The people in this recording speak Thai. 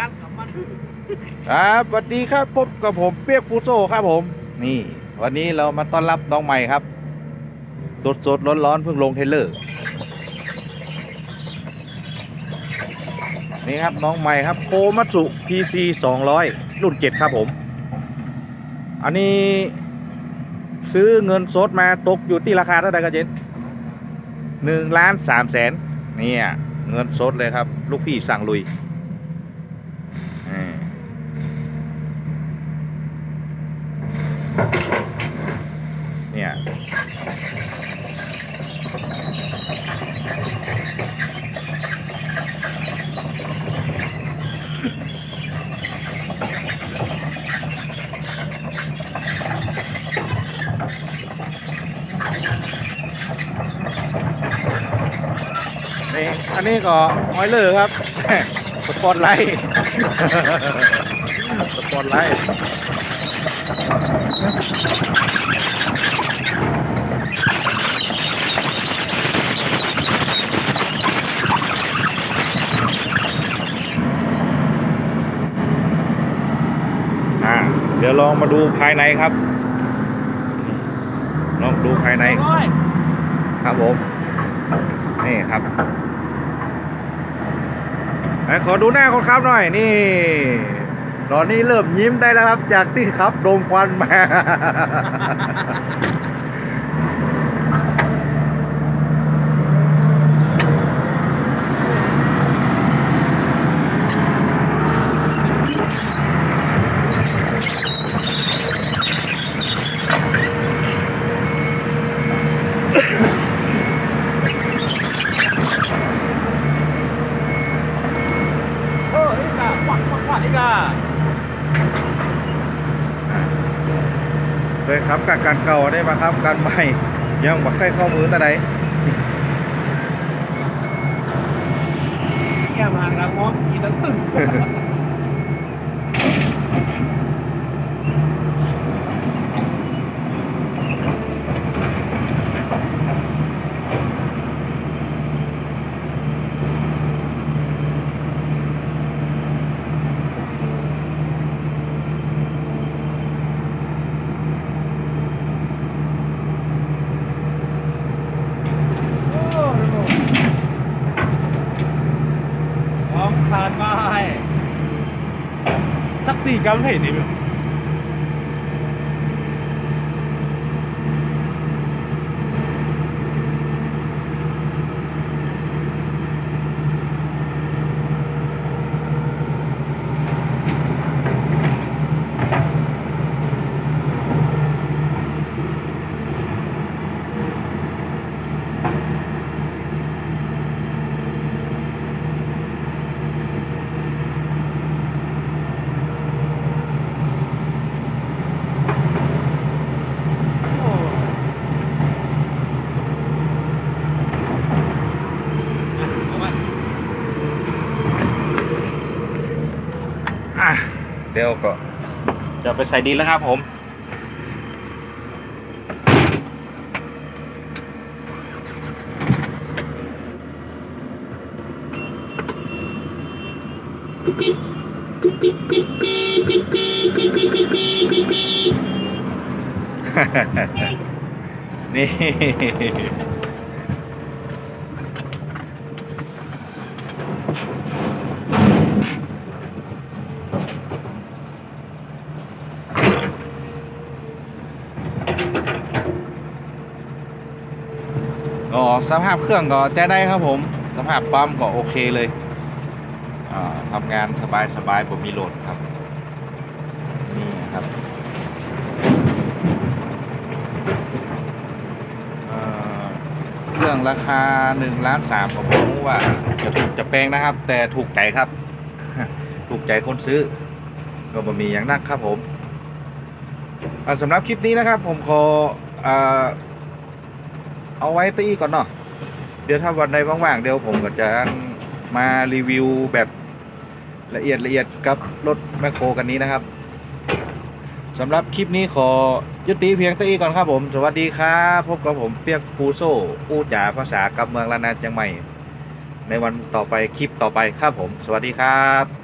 ทันกับมันครับสวัสดีครับพบกับผมเปียกฟูโซครับผม นี่ วันนี้เรามาต้อนรับน้องใหม่ครับ สดสดร้อนร้อนๆเพิ่งลงเทเลอร์นี่ครับน้องใหม่ครับโคมัตสุ PC 200 รุ่น7ครับผม อันนี้ซื้อเงินสดมาตกอยู่ที่ราคาเท่าไหร่กันเจนหนึ่งล้านสามแสนเนี่ยเงินสดเลยครับ ลูกพี่สั่งลุย นี่อันนี้ก็ออยเลอร์ครับสปอตไลท์สปอตไลท์อ่าเดี๋ยวลองมาดูภายในครับ ลองดูภายใน ครับผม นี่ครับ ขอดูหน้าคนขับหน่อยนี่ตอนนี้เริ่มยิ้มได้แล้วครับ จากที่ขับโดมควันมา เออนี่กะหวัดหวัดหวัดนี่กะ เคยขับกับการเก่าได้ปะครับการใหม่ยังบ่ใครเข้ามือแต่ใดแก่มาแล้วง้อขี่ตั้งตึ้ง พร้อมทานมาให้ สักสี่กรัม เดี๋ยวก็จะไปใส่ดินแล้วครับผม นี่ อ๋อสภาพเครื่องก็ใจได้ครับผมสภาพปั๊มก็โอเคเลยทำงานสบายสบายผมมีโหลดครับ นี่ครับเเครื่องราคา1ล้านสามผมรู้ว่าจะถูกจะแพงนะครับ แต่ถูกใจครับ ถูกใจคนซื้อ ก็บ่มีอย่างนักครับผมสำหรับคลิปนี้นะครับผมขออ เอาไว้ตีก่อนเนาะเดี๋ยวถ้าวันใดว่างๆเดี๋ยวผมก็จะมารีวิวแบบละเอียดละเอียดกับรถแมคโครกันนี้นะครับสำหรับคลิปนี้ขอยุติเพียงตีก่อนครับผม สวัสดีครับพบกับผมเปียกฟูโซอู้จ๋าภาษากับเมืองละนาจังใหม่ ในวันต่อไปคลิปต่อไปครับผม สวัสดีครับ